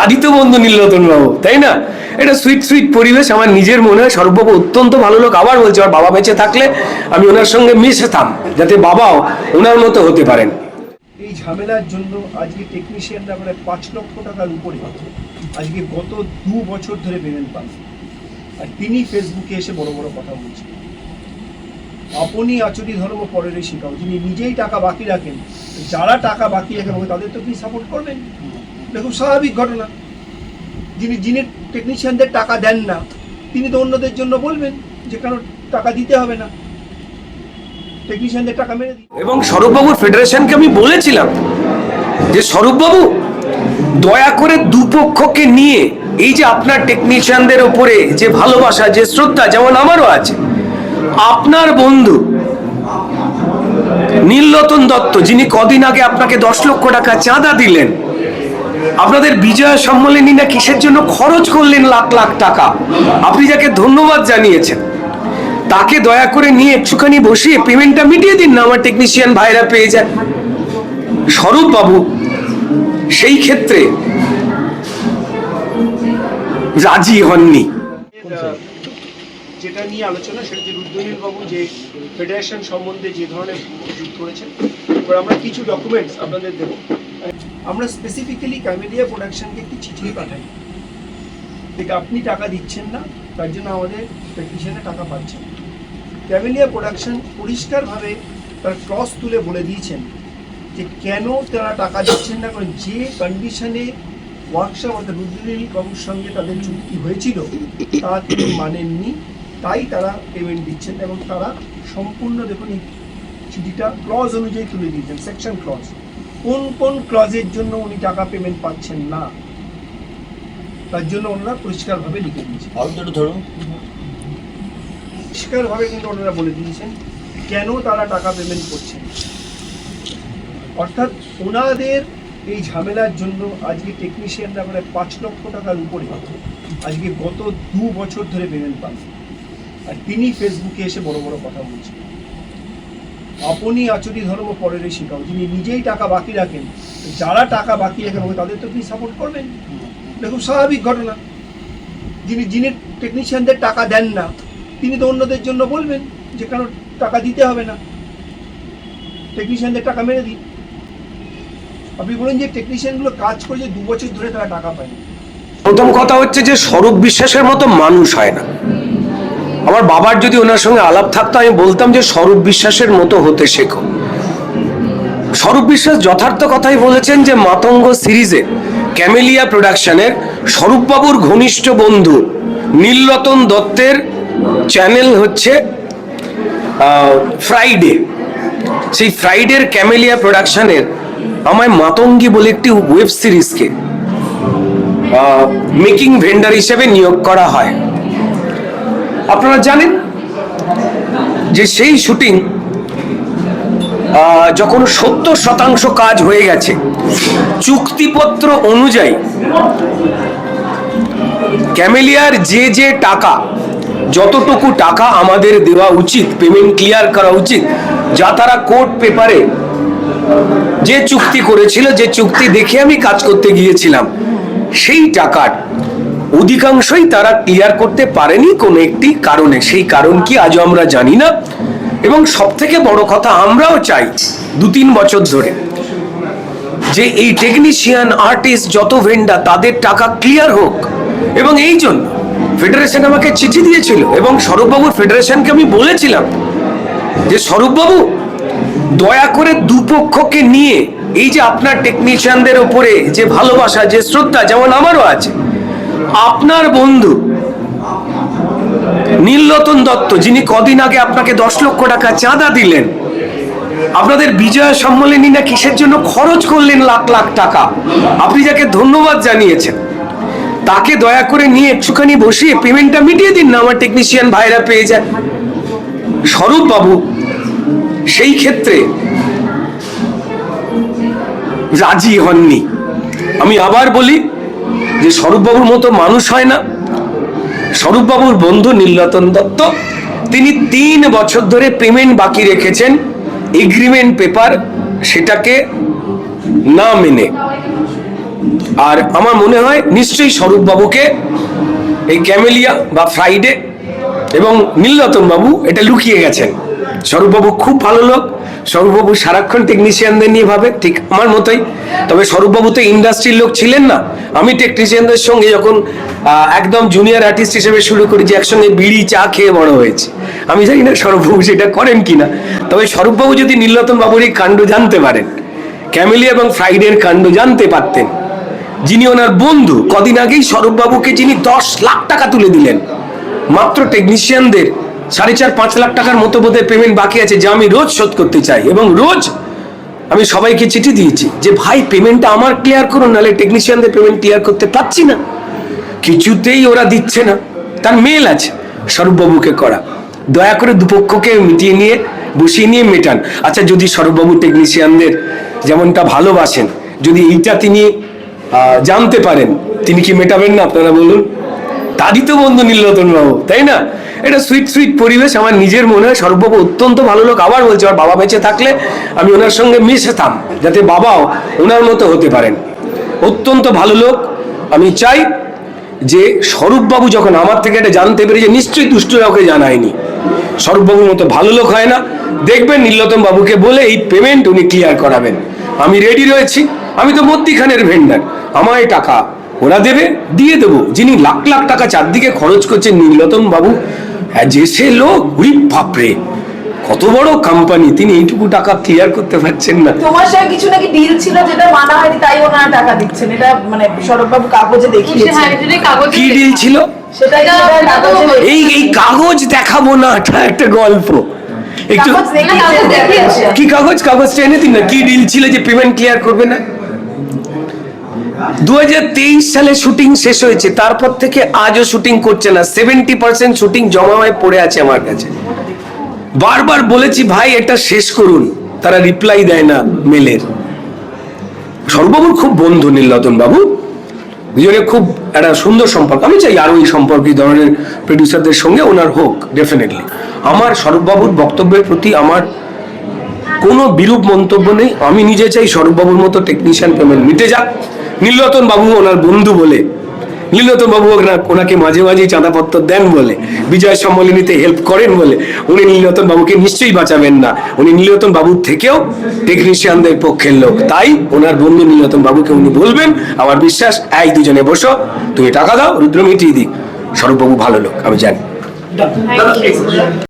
তারই তো বন্ধু নীলরতন বাবু, তাই না? এটা সুইট সুইট পরিবেশ। আমার নিজের মনে হয় সর্ববাবু অত্যন্ত ভালো লোক। আবার বলছি, আমার বাবা বেঁচে থাকলে আমি ওনার সঙ্গে মিশেতাম, যাতে বাবাও ওনার মতো হতে পারেন। এই ঝামেলার জন্য আজকে টেকনিশিয়ানরা প্রায় পাঁচ লক্ষ টাকার উপরে আজকে গত দু বছর ধরে পেমেন্ট পান আর তিনি ফেসবুকে এসে বড় বড় কথা বলছেন। আপনি আচরি ধর্ম পরের শিখাও যিনি নিজেই টাকা বাকি রাখেন, যারা টাকা বাকি রাখেন তাদের তো তিনি সাপোর্ট করবেন? খুব স্বাভাবিক ঘটনা। যিনি যিনি টেকনিশিয়ানদের টাকা দেন না, তিনি তো অন্যদের জন্য বলবেন যে, কেন টাকা দিতে হবে না? টেকনিশিয়ানদের টাকা মেরে দিন। এবং স্বরূপবাবুর ফেডারেশনকে আমি বলেছিলাম যে, স্বরূপবাবু, দয়া করে দুপক্ষকে নিয়ে এই যে আপনার টেকনিশিয়ানদের ওপরে যে ভালোবাসা, যে শ্রদ্ধা যেমন আমারও আছে, আপনার বন্ধু নীলরতন দত্ত, যিনি কদিন আগে আপনাকে দশ লক্ষ টাকা চাঁদা দিলেন আপনাদের বিজয় সম্মেলনী না কিসের জন্য খরচ করলেন লাখ লাখ টাকা? আপনি যাকে ধন্যবাদ জানিয়েছেন, তাকে দয়া করে নিয়ে একটুখানি বসিয়ে পেমেন্টটা মিটিয়ে দিন না, আমার টেকনিশিয়ান ভাইরা পেয়ে যায়। স্বরূপ বাবু, সেই ক্ষেত্রে রাজি হননি। যেটা নিয়ে আলোচনা, সেটা যে রুদ্রনীল বাবু যে ফেডারেশন সম্বন্ধে যে ধরনের করেছেন আমরা কিছু ডকুমেন্টস আপনাদের দেবো। আমরা স্পেসিফিক্যালি ক্যামেলিয়া প্রোডাকশনকে একটি চিঠি পাঠাই। যে আপনি টাকা দিচ্ছেন না, তার জন্য আমাদের টেকনিশিয়ানে টাকা পাচ্ছেন। ক্যামেলিয়া প্রোডাকশন পরিষ্কারভাবে তার ক্রস তুলে বলে দিয়েছেন যে কেন তারা টাকা দিচ্ছেন না, কারণ যে কন্ডিশনে ওয়ার্কশপ অর্থাৎ রুদ্রনীল বাবুর সঙ্গে তাদের চুক্তি হয়েছিল, তা তিনি মানেননি। তাই তারা পেমেন্ট দিচ্ছেন এবং তারা সম্পূর্ণ দেখুন এই চিঠিটা ক্লজ অনুযায়ী তুলে দিয়েছেন সেকশন ক্লজ কোন কোন ক্লজের জন্য উনি টাকা পেমেন্ট পাচ্ছেন না তার জন্য ওনারা পরিষ্কারভাবে লিখে দিয়েছেন। আউটডোর ধরুন। পরিষ্কারভাবে কিন্তু ওনারা বলে দিয়েছেন কেন তারা টাকা পেমেন্ট করছেন অর্থাৎ ওনাদের এই ঝামেলার জন্য আজকে টেকনিশিয়ানরা প্রায় পাঁচ লক্ষ টাকার উপরে আজকে গত দু বছর ধরে পেমেন্ট পান আর তিনি ফেসবুকে এসে বড় বড় কথা বলছেন। আপনি আচরি ধর্ম পরের শিখাও যিনি নিজেই টাকা বাকি রাখেন, যারা টাকা বাকি রাখেন তাদের তো কি সাপোর্ট করবেন। এটা খুব স্বাভাবিক ঘটনা। যিনি যিনি টেকনিশিয়ানদের টাকা দেন না, তিনি তো অন্যদের জন্য বলবেন যে, কেন টাকা দিতে হবে না? টেকনিশিয়ানদের টাকা মেরে দিন। আপনি বলুন যে টেকনিশিয়ানগুলো কাজ করে যে দু বছর ধরে তারা টাকা পায় প্রথম কথা হচ্ছে যে, স্বরূপ বিশ্বাসের মতো মানুষ হয় না। আমার বাবার যদি ওনার সঙ্গে আলাপ থাকতো, আমি বলতাম যে স্বরূপ বিশ্বাসের মতো হতে শেখো। স্বরূপ বিশ্বাস যথার্থ কথাই বলেছেন যে মাতঙ্গ সিরিজে ক্যামেলিয়া প্রোডাকশনের স্বরূপবাবুর ঘনিষ্ঠ বন্ধু নীলরতন দত্তের চ্যানেল হচ্ছে ফ্রাইডে। সেই ফ্রাইডের ক্যামেলিয়া প্রোডাকশনের আমায় মাতঙ্গী বলে একটি ওয়েব সিরিজকে মেকিং ভেন্ডার হিসেবে নিয়োগ করা হয়। আপনারা জানেন যে সেই শুটিং যখন সত্তর শতাংশ কাজ হয়ে গেছে, চুক্তিপত্র অনুযায়ী ক্যামেলিয়ার যে যে টাকা, যতটুকু টাকা আমাদের দেওয়া উচিত পেমেন্ট ক্লিয়ার করা উচিত, যা তারা কোর্ট পেপারে যে চুক্তি করেছিল, যে চুক্তি দেখে আমি কাজ করতে গিয়েছিলাম, সেই টাকার অধিকাংশই তারা ক্লিয়ার করতে পারেনি কোনো একটি কারণে। সেই কারণ কি আজও আমরা জানি না। এবং সব থেকে বড় কথা আমরাও চাই দু তিন বছর ধরে যে এই টেকনিশিয়ান আর্টিস্ট যত ভেন্ডা তাদের টাকা ক্লিয়ার হোক। এবং এই জন্য ফেডারেশন আমাকে চিঠি দিয়েছিল এবং স্বরূপবাবুর ফেডারেশনকে আমি বলেছিলাম যে, স্বরূপবাবু, দয়া করে দুপক্ষকে নিয়ে এই যে আপনার টেকনিশিয়ানদের ওপরে যে ভালোবাসা, যে শ্রদ্ধা যেমন আমারও আছে আপনার বন্ধু নীলরতন দত্ত, যিনি কদিন আগে আপনাকে দশ লক্ষ টাকা চাঁদা দিলেন, আপনাদের বিজয় সম্মেলনী না কিসের জন্য খরচ করলেন লাখ লাখ টাকা? আপনি যাকে ধন্যবাদ জানিয়েছেন, তাকে দয়া করে নিয়ে একটুখানি বসিয়ে পেমেন্টটা মিটিয়ে দিন না, আমার টেকনিশিয়ান ভাইরা পেয়ে যায়। স্বরূপ বাবু, সেই ক্ষেত্রে রাজি হননি। আমি আবার বলি যে স্বরূপবাবুর মতো মানুষ হয় না। স্বরূপবাবুর বন্ধু নীলরতন দত্ত, তিনি তিন বছর ধরে পেমেন্ট বাকি রেখেছেন এগ্রিমেন্ট পেপার সেটাকে না মেনে। আর আমার মনে হয় নিশ্চয়ই স্বরূপবাবুকে এই ক্যামেলিয়া বা ফ্রাইডে এবং নীলরতন বাবু এটা লুকিয়ে গেছেন। স্বরূপবাবু খুব ভালো লোক স্বরূপবাবু সারাক্ষণ টেকনিশিয়ানদের নিয়ে ভাবে, ঠিক আমার মতোই। তবে স্বরূপবাবু তো ইন্ডাস্ট্রির লোক ছিলেন না। আমি টেকনিশিয়ানদের সঙ্গে যখন একদম জুনিয়র আর্টিস্ট হিসেবে শুরু করেছি একসঙ্গে বিড়ি চা খেয়ে বড় হয়েছে। আমি জানি না স্বরূপবাবু সেটা করেন কিনা। তবে স্বরূপবাবু যদি নীলরতন বাবুর এই কাণ্ড জানতে পারেন ক্যামেলিয়া এবং ফ্রাইডের কাণ্ড জানতে পারতেন, যিনি ওনার বন্ধু, কদিন আগেই স্বরূপবাবুকে যিনি দশ লাখ টাকা তুলে দিলেন, মাত্র টেকনিশিয়ানদের সাড়ে চার, পাঁচ লাখ টাকার মতো বোধহয় পেমেন্ট বাকি আছে, যা আমি রোজ শোধ করতে চাই। এবং রোজ আমি সবাইকে চিঠি দিয়েছি যে, ভাই পেমেন্টটা আমার ক্লিয়ার করুন নাহলে টেকনিশিয়ানদের পেমেন্ট ক্লিয়ার করতে পারছি না। কিছুতেই ওরা দিচ্ছে না। তার মেল আছে, স্বরূপবাবুকে করা। দয়া করে দুপক্ষকে মিটিয়ে নিয়ে, বসিয়ে নিয়ে মেটান। আচ্ছা যদি স্বরূপবাবু টেকনিশিয়ানদের যেমনটা ভালোবাসেন, যদি এইটা তিনি জানতে পারেন, তিনি কি মেটাবেন না, আপনারা বলুন? তারই তো বন্ধু নীলরতন বাবু তাই না? এটা সুইট সুইট পরিবেশ। আমার নিজের মনে হয় সর্ববাবু অত্যন্ত ভালো লোক আবার বলছে, আমার বাবা বেঁচে থাকলে আমি ওনার সঙ্গে মিশেতাম যাতে বাবাও ওনার মতো হতে পারেন। অত্যন্ত ভালো লোক। আমি চাই যে স্বরূপবাবু যখন আমার থেকে এটা জানতে পেরেছে নিশ্চয়ই দুষ্টরা ওকে জানায়নি। স্বরূপবাবুর মতো ভালো লোক হয় না। দেখবেন নীলতম বাবুকে বলে এই পেমেন্ট উনি ক্লিয়ার করাবেন। আমি রেডি রয়েছি। আমি তো মধ্যিখানের ভেন্ডার আমায় টাকা ওরা দেবে দিয়ে দেবো। যিনি লাখ লাখ টাকা চারদিকে খরচ করছেন নীলতম বাবু হ্যাঁ, যে সে লোক উরি বাপরে কত বড় কোম্পানি তিনি এইটুকু টাকা ক্লিয়ার করতে পারছেন না। তোমার সঙ্গে কিছু নাকি ডিল ছিল যেটা মানা হয়নি তাই ওনারা টাকা দিচ্ছেন? এটা মানে সৌরভবাবু কাগজে দেখিয়েছে হ্যাঁ, এটা কাগজে কি ডিল ছিল? এই এই কাগজ দেখাবো না এটা একটা গল্প। একটু কাগজ দেখিয়েছে কাগজ। কি কাগজ? কাগজটা দিন না। কি ডিল ছিল যে পেমেন্ট ক্লিয়ার করবে না? দু হাজার তেইশ সালে শুটিং শেষ হয়েছে, তারপর থেকে আজও শুটিং করছে না। সেভেন্টি পার্সেন্ট শুটিং জমা হয়ে পড়ে আছে আমার কাছে। বারবার বলেছি, ভাই, এটা শেষ করুন। তারা রিপ্লাই দেয় না মেলের। সর্ববাবুর খুব বন্ধু নীলরতন বাবু। দুজনে খুব একটা সুন্দর সম্পর্ক। আমি চাই আরও এই সম্পর্ক এই ধরনের প্রডিউসারদের সঙ্গে ওনার হোক ডেফিনেটলি আমার স্বরূপবাবুর বক্তব্যের প্রতি আমার কোনো বিরূপ মন্তব্য নেই। আমি নিজে চাই স্বরূপবাবুর মতো টেকনিশিয়ান পেমেন্ট মিটে যাক। নীলরতন বাবু ওনার বন্ধু বলে। নীলরতন বাবু ওনাকে মাঝে মাঝে চাঁদাপত্র দেন বলে। বিজয় সম্মেলনীতে হেল্প করেন বলে। উনি নীলরতন বাবুকে নিশ্চয়ই বাঁচাবেন না। উনি নীলরতন বাবুর থেকেও টেকনিশিয়ানদের পক্ষের লোক। তাই ওনার বন্ধু নীলরতন বাবুকে উনি বলবেন, আমার বিশ্বাস, এই দুজনে বসো। তুমি টাকা দাও, রুদ্র মিটিয়ে দিই স্বরূপবাবু ভালো লোক, আমি জানি।